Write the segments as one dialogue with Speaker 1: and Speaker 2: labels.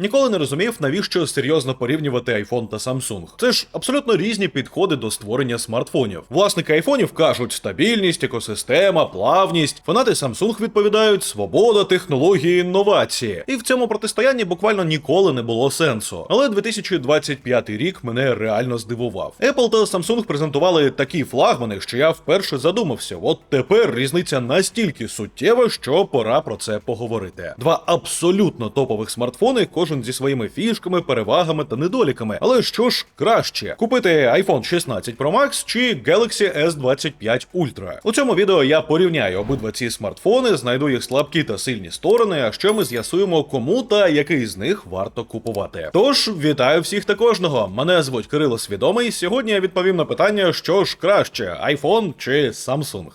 Speaker 1: Ніколи не розумів, навіщо серйозно порівнювати iPhone та Samsung. Це ж абсолютно різні підходи до створення смартфонів. Власники айфонів кажуть стабільність, екосистема, плавність. Фанати Samsung відповідають свобода, технології, інновації. І в цьому протистоянні буквально ніколи не було сенсу. Але 2025 рік мене реально здивував. Apple та Samsung презентували такі флагмани, що я вперше задумався. От тепер різниця настільки суттєва, що пора про це поговорити. Два абсолютно топових смартфони, кожен зі своїми фішками, перевагами та недоліками. Але що ж краще, купити iPhone 16 Pro Max чи Galaxy S25 Ultra? У цьому відео я порівняю обидва ці смартфони, знайду їх слабкі та сильні сторони. А ще ми з'ясуємо, кому та який з них варто купувати. Тож вітаю всіх та кожного. Мене звуть Кирило Свідомий. Сьогодні я відповім на питання, що ж краще: iPhone чи Samsung.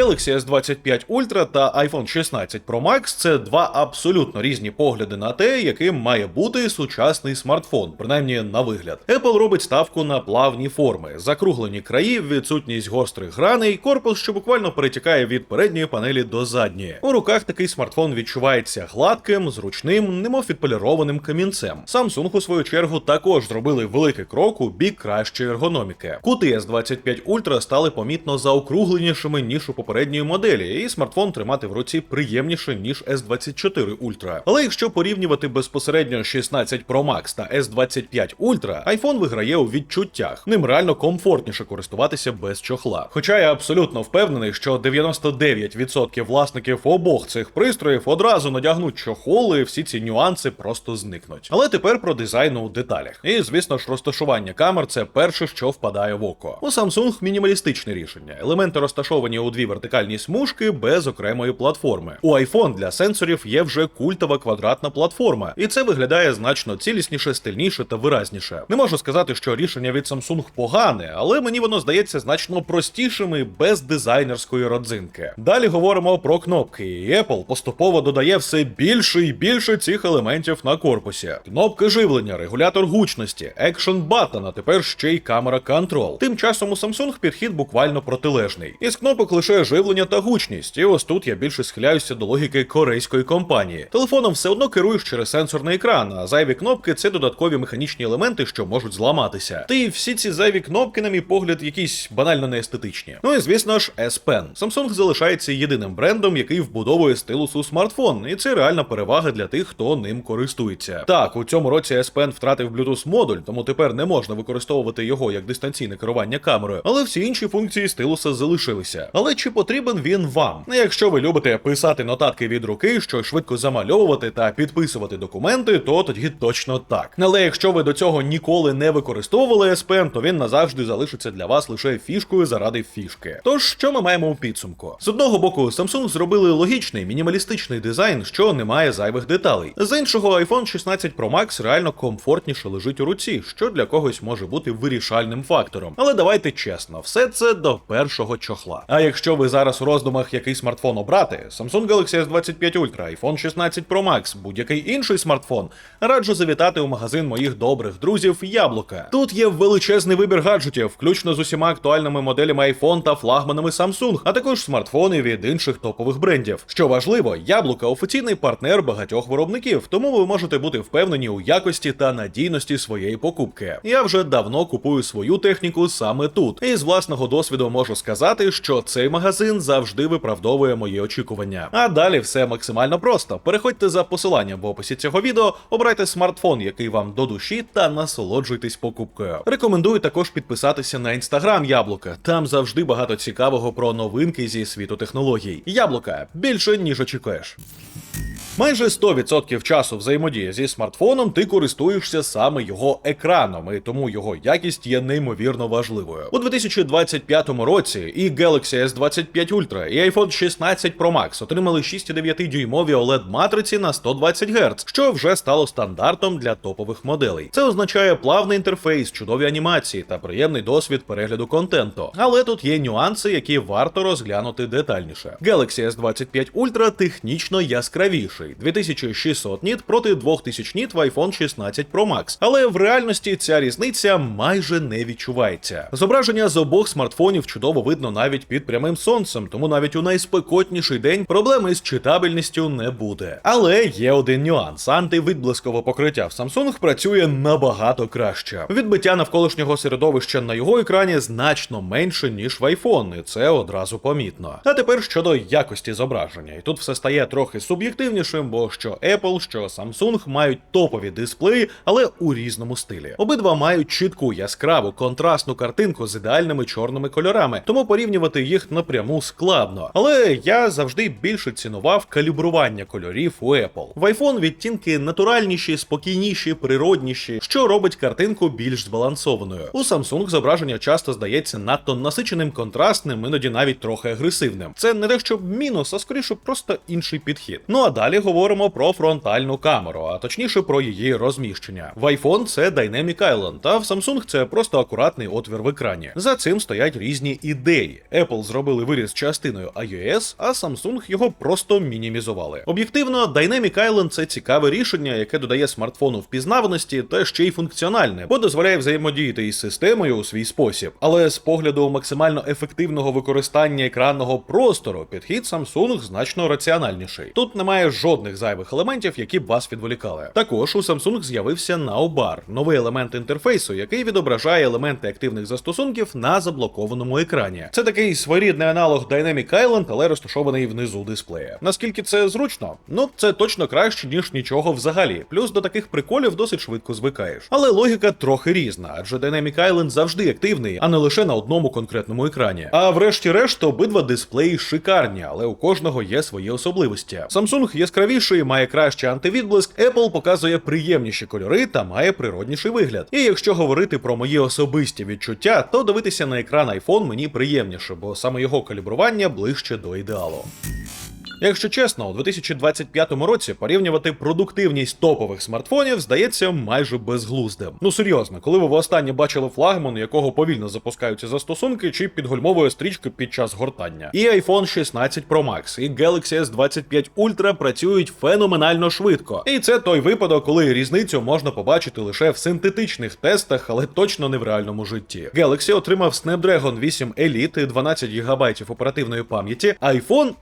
Speaker 1: Galaxy S25 Ultra та iPhone 16 Pro Max це два абсолютно різні погляди на те, яким має бути сучасний смартфон, принаймні на вигляд. Apple робить ставку на плавні форми, закруглені краї, відсутність гострих граней, корпус, що буквально перетікає від передньої панелі до задньої. У руках такий смартфон відчувається гладким, зручним, немов відполірованим камінцем. Samsung, у свою чергу, також зробили великий крок у бік кращої ергономіки. Кути S25 Ultra стали помітно заокругленішими ніж у попередньої моделі, і смартфон тримати в руці приємніше ніж S24 Ultra. Але якщо порівнювати безпосередньо 16 Pro Max та S25 Ultra, iPhone виграє у відчуттях. Ним реально комфортніше користуватися без чохла. Хоча я абсолютно впевнений, що 99% власників обох цих пристроїв одразу надягнуть чохол, і всі ці нюанси просто зникнуть. Але тепер про дизайн у деталях. І звісно ж, розташування камер це перше, що впадає в око. У Samsung мінімалістичне рішення. Елементи розташовані у дві вертикальні смужки без окремої платформи. У iPhone для сенсорів є вже культова квадратна платформа, і це виглядає значно цілісніше, стильніше та виразніше. Не можу сказати, що рішення від Samsung погане, але мені воно здається значно простішим і без дизайнерської родзинки. Далі говоримо про кнопки. І Apple поступово додає все більше і більше цих елементів на корпусі. Кнопки живлення, регулятор гучності, екшн баттон, а тепер ще й камера контрол. Тим часом у Samsung підхід буквально протилежний. Із кнопок лише живлення та гучність. І ось тут я більше схиляюся до логіки корейської компанії. Телефоном все одно керуєш через сенсорний екран, а зайві кнопки це додаткові механічні елементи, що можуть зламатися. Та й всі ці зайві кнопки, на мій погляд, якісь банально неестетичні. Ну і звісно ж, S Pen. Samsung залишається єдиним брендом, який вбудовує стилус у смартфон, і це реальна перевага для тих, хто ним користується. Так, у цьому році S Pen втратив Bluetooth модуль, тому тепер не можна використовувати його як дистанційне керування камерою, але всі інші функції стилуса залишилися. Але чи потрібен він вам? Ну, Якщо ви любите писати нотатки від руки, що швидко замальовувати та підписувати документи, то тоді точно так. Але якщо ви до цього ніколи не використовували S Pen, то він назавжди залишиться для вас лише фішкою заради фішки. Тож що ми маємо у підсумку? З одного боку, Samsung зробили логічний мінімалістичний дизайн, що не має зайвих деталей. З іншого, iPhone 16 Pro Max реально комфортніше лежить у руці, що для когось може бути вирішальним фактором. Але давайте чесно, все це до першого чохла. А якщо ви зараз у роздумах, який смартфон обрати, Samsung Galaxy S25 Ultra, iPhone 16 Pro Max, будь-який інший смартфон, раджу завітати у магазин моїх добрих друзів Яблука. Тут є величезний вибір гаджетів, включно з усіма актуальними моделями iPhone та флагманами Samsung, а також смартфони від інших топових брендів. Що важливо, Яблука офіційний партнер багатьох виробників, тому ви можете бути впевнені у якості та надійності своєї покупки. Я вже давно купую свою техніку саме тут, і з власного досвіду можу сказати, що цей магазин завжди виправдовує мої очікування. А далі все максимально просто. Переходьте за посиланням в описі цього відео, обирайте смартфон, який вам до душі, та насолоджуйтесь покупкою. Рекомендую також підписатися на інстаграм Яблука. Там завжди багато цікавого про новинки зі світу технологій. Яблука більше ніж очікуєш. Майже 100% часу взаємодії зі смартфоном ти користуєшся саме його екраном, і тому його якість є неймовірно важливою. У 2025 році і Galaxy S25 Ultra, і iPhone 16 Pro Max отримали 6,9 дюймові oled матриці на 120 Гц, що вже стало стандартом для топових моделей. Це означає плавний інтерфейс, чудові анімації та приємний досвід перегляду контенту. Але тут є нюанси, які варто розглянути детальніше. Galaxy S25 Ultra технічно яскравіший, дешевший 2600 ніт проти 2000 ніт в iPhone 16 Pro Max. Але в реальності ця різниця майже не відчувається. Зображення з обох смартфонів чудово видно навіть під прямим сонцем, тому навіть у найспекотніший день проблеми з читабельністю не буде. Але є один нюанс: антивідблискове покриття в Samsung працює набагато краще. Відбиття навколишнього середовища на його екрані значно менше ніж в iPhone, і це одразу помітно. А тепер щодо якості зображення, і тут все стає трохи суб'єктивнішим, бо що Apple, що Samsung мають топові дисплеї, але у різному стилі. Обидва мають чітку, яскраву, контрастну картинку з ідеальними чорними кольорами, тому порівнювати їх напряму складно. Але я завжди більше цінував калібрування кольорів у Apple. В iPhone відтінки натуральніші, спокійніші, природніші, що робить картинку більш збалансованою. У Samsung зображення часто здається надто насиченим, контрастним, іноді навіть трохи агресивним. Це не те, щоб мінус, а скоріше просто інший підхід. Ну а далі говоримо про фронтальну камеру, а точніше про її розміщення. В iPhone це Dynamic Island, а в Samsung це просто акуратний отвір в екрані. За цим стоять різні ідеї. Apple зробили виріз частиною iOS, а Samsung його просто мінімізували. Об'єктивно, Dynamic Island це цікаве рішення, яке додає смартфону впізнаваності та ще й функціональне, бо дозволяє взаємодіяти із системою у свій спосіб. Але з погляду максимально ефективного використання екранного простору, підхід Samsung значно раціональніший. Тут немає жодних зайвих елементів, які б вас відволікали. Також у Samsung з'явився Nowbar, новий елемент інтерфейсу, який відображає елементи активних застосунків на заблокованому екрані. Це такий своєрідний аналог Dynamic Island, але розташований внизу дисплея. Наскільки це зручно? Ну це точно краще ніж нічого взагалі. Плюс до таких приколів досить швидко звикаєш. Але логіка трохи різна, адже Dynamic Island завжди активний, а не лише на одному конкретному екрані. А врешті-решт обидва дисплеї шикарні, але у кожного є свої особливості. Samsung яскравіший, має кращий антивідблиск, Apple показує приємніші кольори та має природніший вигляд. І якщо говорити про мої особисті відчуття, то дивитися на екран iPhone мені приємніше, бо саме його калібрування ближче до ідеалу. Якщо чесно, у 2025 році порівнювати продуктивність топових смартфонів здається майже безглуздим. Ну серйозно, коли ви востаннє бачили флагман, якого повільно запускаються застосунки, чи підгольмовує стрічки під час гортання. І iPhone 16 Pro Max, і Galaxy S25 Ultra працюють феноменально швидко. І це той випадок, коли різницю можна побачити лише в синтетичних тестах, але точно не в реальному житті. Galaxy отримав Snapdragon 8 Elite і 12 ГБ оперативної пам'яті, iPhone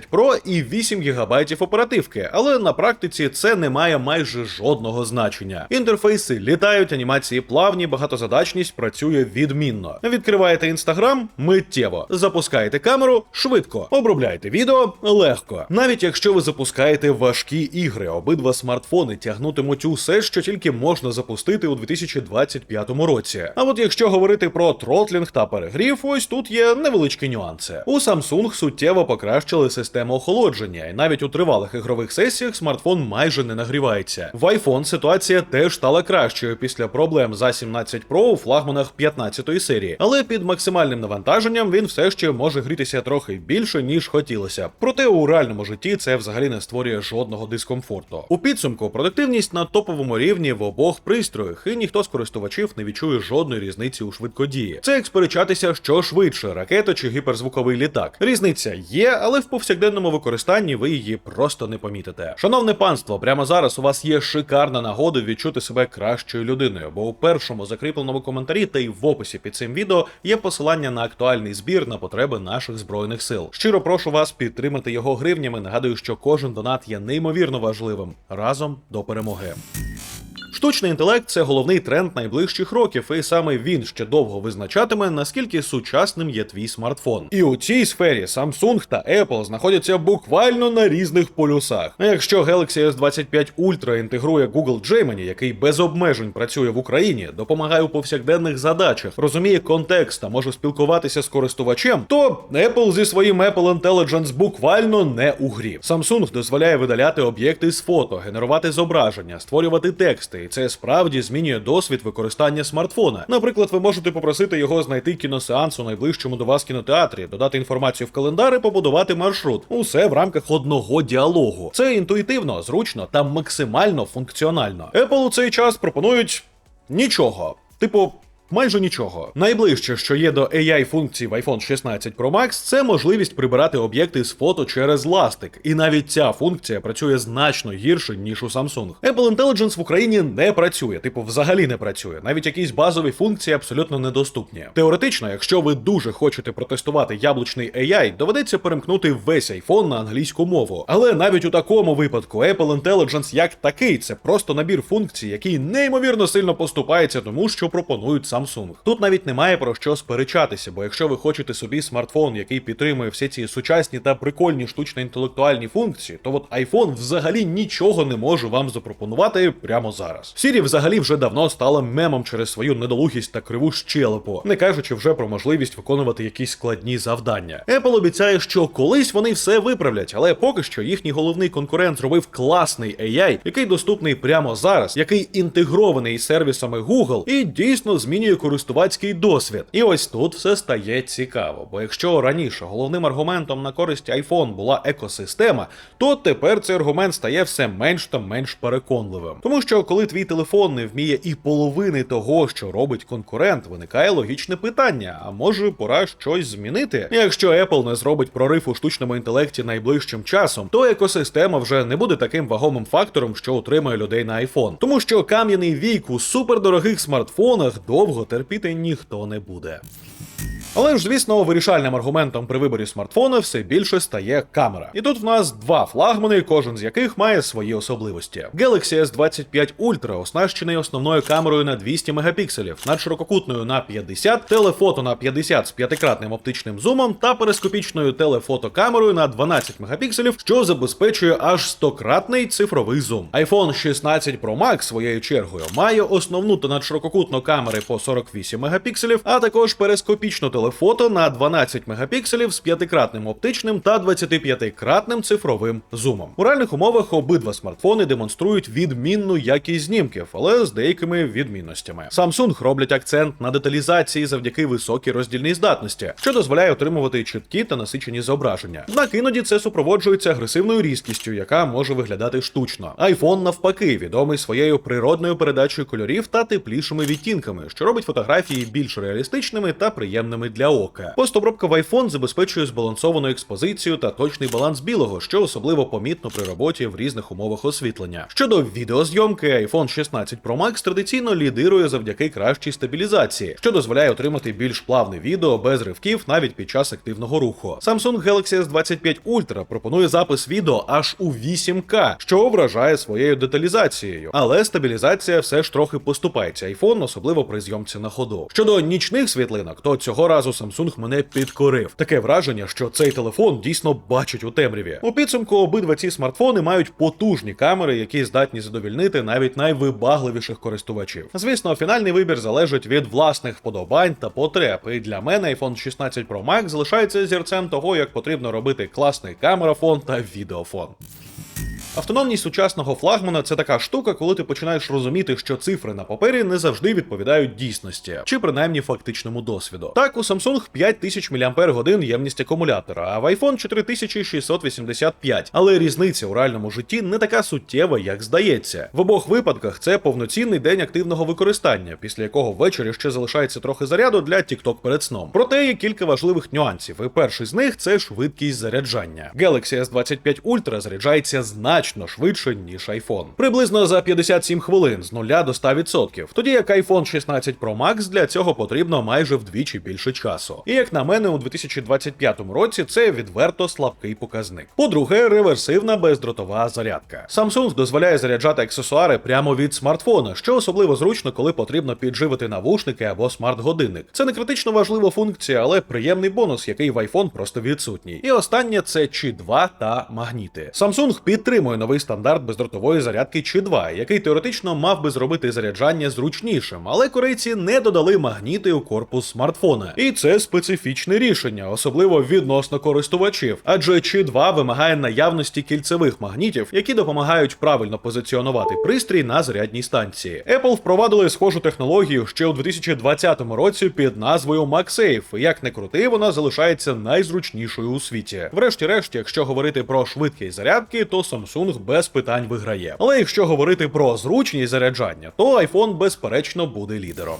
Speaker 1: A18 Pro і 8 ГБ оперативки, але на практиці це не має майже жодного значення. Інтерфейси літають, анімації плавні, багатозадачність працює відмінно. Відкриваєте інстаграм миттєво, запускаєте камеру швидко, обробляєте відео легко. Навіть якщо ви запускаєте важкі ігри, обидва смартфони тягнутимуть усе, що тільки можна запустити у 2025 році. А от якщо говорити про тротлінг та перегрів, ось тут є невеличкі нюанси. У Samsung суттєво покращили систему охолодження, і навіть у тривалих ігрових сесіях смартфон майже не нагрівається. В iPhone ситуація теж стала кращою після проблем за 17 Pro у флагманах 15-ї серії, але під максимальним навантаженням він все ще може грітися трохи більше, ніж хотілося. Проте у реальному житті це взагалі не створює жодного дискомфорту. У підсумку продуктивність на топовому рівні в обох пристроях, і ніхто з користувачів не відчує жодної різниці у швидкодії. Це як сперечатися, що швидше ракета чи гіперзвуковий літак. Різниця є, але в повсякденному використанні ви її просто не помітите. Шановне панство, прямо зараз у вас є шикарна нагода відчути себе кращою людиною, бо у першому закріпленому коментарі та й в описі під цим відео є посилання на актуальний збір на потреби наших збройних сил. Щиро прошу вас підтримати його гривнями. Нагадую, що кожен донат є неймовірно важливим. Разом до перемоги. Штучний інтелект це головний тренд найближчих років, і саме він ще довго визначатиме, наскільки сучасним є твій смартфон. І у цій сфері Samsung та Apple знаходяться буквально на різних полюсах. А якщо Galaxy S25 Ultra інтегрує Google Gemini, який без обмежень працює в Україні, допомагає у повсякденних задачах, розуміє контекст та може спілкуватися з користувачем, то Apple зі своїм Apple Intelligence буквально не у грі. Samsung дозволяє видаляти об'єкти з фото, генерувати зображення, створювати тексти, це справді змінює досвід використання смартфона. Наприклад, ви можете попросити його знайти кіносеанс у найближчому до вас кінотеатрі, додати інформацію в календар і побудувати маршрут. Усе в рамках одного діалогу. Це інтуїтивно, зручно та максимально функціонально. Apple у цей час пропонують нічого. Типу, Майже нічого. Найближче, що є до AI функцій в iPhone 16 Pro Max, це можливість прибирати об'єкти з фото через ластик. І навіть ця функція працює значно гірше, ніж у Samsung. Apple Intelligence в Україні не працює, типу, взагалі не працює. Навіть якісь базові функції абсолютно недоступні. Теоретично, якщо ви дуже хочете протестувати яблучний AI, доведеться перемкнути весь iPhone на англійську мову. Але навіть у такому випадку Apple Intelligence як такий це просто набір функцій, який неймовірно сильно поступається тому, що пропонують Samsung. Тут навіть немає про що сперечатися, бо якщо ви хочете собі смартфон, який підтримує всі ці сучасні та прикольні штучно-інтелектуальні функції, то от iPhone взагалі нічого не може вам запропонувати прямо зараз. Siri взагалі вже давно стала мемом через свою недолугість та криву щелепу, не кажучи вже про можливість виконувати якісь складні завдання. Apple обіцяє, що колись вони все виправлять, але поки що їхній головний конкурент зробив класний AI, який доступний прямо зараз, який інтегрований із сервісами Google і дійсно змінює користувацький досвід. І ось тут все стає цікаво. Бо якщо раніше головним аргументом на користь iPhone була екосистема, то тепер цей аргумент стає все менш та менш переконливим. Тому що коли твій телефон не вміє і половини того, що робить конкурент, виникає логічне питання: а може пора щось змінити? Якщо Apple не зробить прорив у штучному інтелекті найближчим часом, то екосистема вже не буде таким вагомим фактором, що утримує людей на iPhone. Тому що кам'яний вік у супердорогих смартфонах довго терпіти ніхто не буде. Але ж, звісно, вирішальним аргументом при виборі смартфона все більше стає камера. І тут в нас два флагмани, кожен з яких має свої особливості. Galaxy S25 Ultra оснащений основною камерою на 200 мегапікселів, надширококутною на 50, телефото на 50 з п'ятикратним оптичним зумом та перископічною телефотокамерою на 12 мегапікселів, що забезпечує аж 100-кратний цифровий зум. iPhone 16 Pro Max своєю чергою має основну та надширококутну камери по 48 мегапікселів, а також перископічну телефото на 12 мегапікселів з п'ятикратним оптичним та 25-кратним цифровим зумом. У реальних умовах обидва смартфони демонструють відмінну якість знімків, але з деякими відмінностями. Samsung роблять акцент на деталізації завдяки високій роздільній здатності, що дозволяє отримувати чіткі та насичені зображення. Однак іноді це супроводжується агресивною різкістю, яка може виглядати штучно. iPhone навпаки відомий своєю природною передачею кольорів та теплішими відтінками, що робить фотографії більш реалістичними та приємними для ока. Постобробка в iPhone забезпечує збалансовану експозицію та точний баланс білого, що особливо помітно при роботі в різних умовах освітлення. Щодо відеозйомки, iPhone 16 Pro Max традиційно лідирує завдяки кращій стабілізації, що дозволяє отримати більш плавне відео без ривків навіть під час активного руху. Samsung Galaxy S25 Ultra пропонує запис відео аж у 8К, що вражає своєю деталізацією, але стабілізація все ж трохи поступається iPhone, особливо при зйомці на ходу. Щодо нічних світлинок, то цього разу Samsung мене підкорив. Таке враження, що цей телефон дійсно бачить у темряві. У підсумку обидва ці смартфони мають потужні камери, які здатні задовільнити навіть найвибагливіших користувачів. Звісно, фінальний вибір залежить від власних вподобань та потреб. І для мене iPhone 16 Pro Max залишається зірцем того, як потрібно робити класний камерафон та відеофон. Автономність сучасного флагмана це така штука, коли ти починаєш розуміти, що цифри на папері не завжди відповідають дійсності, чи принаймні фактичному досвіду. Так, у Samsung 5000 мАч ємність акумулятора, а в iPhone 4685. Але різниця у реальному житті не така суттєва, як здається. В обох випадках це повноцінний день активного використання, після якого ввечері ще залишається трохи заряду для TikTok перед сном. Проте є кілька важливих нюансів, і перший з них це швидкість заряджання. Galaxy S25 Ultra заряджається значно швидше, ніж iPhone. Приблизно за 57 хвилин з 0 до 100%. Тоді як iPhone 16 Pro Max для цього потрібно майже вдвічі більше часу. І як на мене, у 2025 році це відверто слабкий показник. По-друге, реверсивна бездротова зарядка. Samsung дозволяє заряджати аксесуари прямо від смартфона, що особливо зручно, коли потрібно підживити навушники або смарт-годинник. Це не критично важлива функція, але приємний бонус, який в iPhone просто відсутній. І останнє це Qi 2 та магніти. Samsung підтримує новий стандарт бездротової зарядки Qi 2, який теоретично мав би зробити заряджання зручнішим, але корейці не додали магніти у корпус смартфона. І це специфічне рішення, особливо відносно користувачів, адже Qi 2 вимагає наявності кільцевих магнітів, які допомагають правильно позиціонувати пристрій на зарядній станції. Apple впровадили схожу технологію ще у 2020 році під назвою MagSafe. Як не крути, вона залишається найзручнішою у світі. Врешті-решт, якщо говорити про швидкість зарядки, то Samsung без питань виграє. Але якщо говорити про зручність заряджання, то iPhone безперечно буде лідером.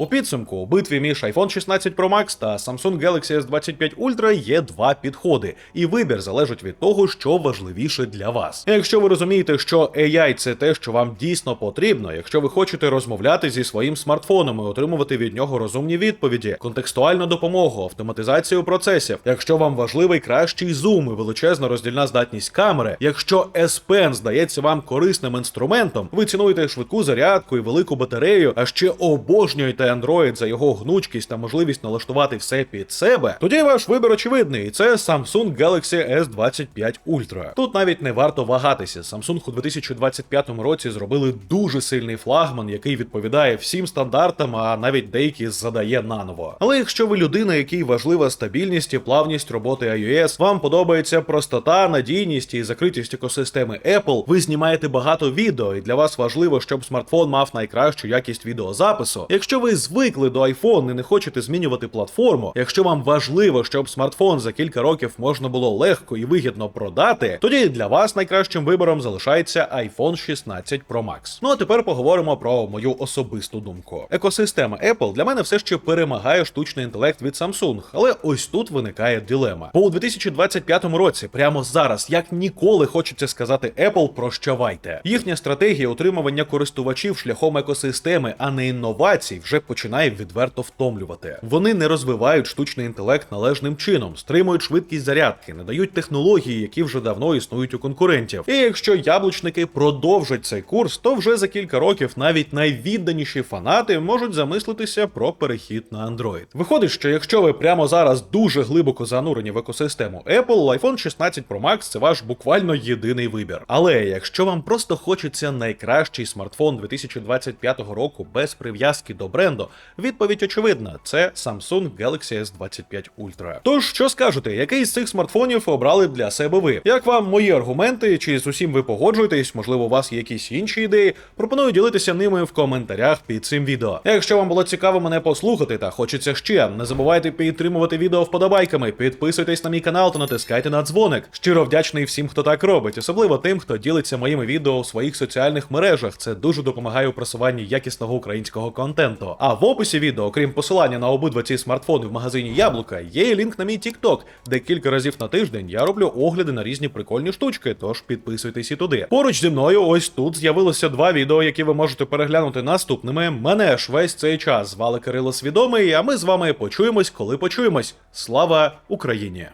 Speaker 1: У підсумку у битві між iPhone 16 Pro Max та Samsung Galaxy S25 Ultra є два підходи, і вибір залежить від того, що важливіше для вас. Якщо ви розумієте, що AI – це те, що вам дійсно потрібно, якщо ви хочете розмовляти зі своїм смартфоном і отримувати від нього розумні відповіді, контекстуальну допомогу, автоматизацію процесів, якщо вам важливий кращий зум і величезна роздільна здатність камери, якщо S Pen здається вам корисним інструментом, ви цінуєте швидку зарядку і велику батарею, а ще обожнюєте Android за його гнучкість та можливість налаштувати все під себе, тоді ваш вибір очевидний, і це Samsung Galaxy S25 Ultra. Тут навіть не варто вагатися. Samsung у 2025 році зробили дуже сильний флагман, який відповідає всім стандартам, а навіть деякі задає наново. Але якщо ви людина, якій важлива стабільність і плавність роботи iOS, вам подобається простота, надійність і закритість екосистеми Apple, ви знімаєте багато відео, і для вас важливо, щоб смартфон мав найкращу якість відеозапису. Якщо ви звикли до iPhone і не хочете змінювати платформу, якщо вам важливо, щоб смартфон за кілька років можна було легко і вигідно продати, тоді для вас найкращим вибором залишається iPhone 16 Pro Max. Ну а тепер поговоримо про мою особисту думку. Екосистема Apple для мене все ще перемагає штучний інтелект від Samsung, але ось тут виникає дилема. Бо у 2025 році, прямо зараз, як ніколи хочеться сказати Apple, прощавайте. Їхня стратегія утримування користувачів шляхом екосистеми, а не інновацій, вже починає відверто втомлювати. Вони не розвивають штучний інтелект належним чином, стримують швидкість зарядки, не дають технології, які вже давно існують у конкурентів. І якщо яблучники продовжать цей курс, то вже за кілька років навіть найвідданіші фанати можуть замислитися про перехід на Android. Виходить, що якщо ви прямо зараз дуже глибоко занурені в екосистему Apple, iPhone 16 Pro Max це ваш буквально єдиний вибір. Але якщо вам просто хочеться найкращий смартфон 2025 року без прив'язки до бренду, відповідь очевидна: це Samsung Galaxy S25 Ultra. Тож що скажете, який з цих смартфонів обрали б для себе ви? Як вам мої аргументи? Чи з усім ви погоджуєтесь? Можливо, у вас є якісь інші ідеї? Пропоную ділитися ними в коментарях під цим відео. Якщо вам було цікаво мене послухати та хочеться ще, не забувайте підтримувати відео вподобайками, підписуйтесь на мій канал та натискайте на дзвоник. Щиро вдячний всім, хто так робить, особливо тим, хто ділиться моїми відео у своїх соціальних мережах. Це дуже допомагає у просуванні якісного українського контенту. А в описі відео, окрім посилання на обидва ці смартфони в магазині Яблука, є лінк на мій TikTok, де кілька разів на тиждень я роблю огляди на різні прикольні штучки. Тож підписуйтесь і туди. Поруч зі мною, ось тут з'явилося два відео, які ви можете переглянути наступними. Мене ж весь цей час звали Кирило Свідомий, а ми з вами почуємось, коли почуємось. Слава Україні!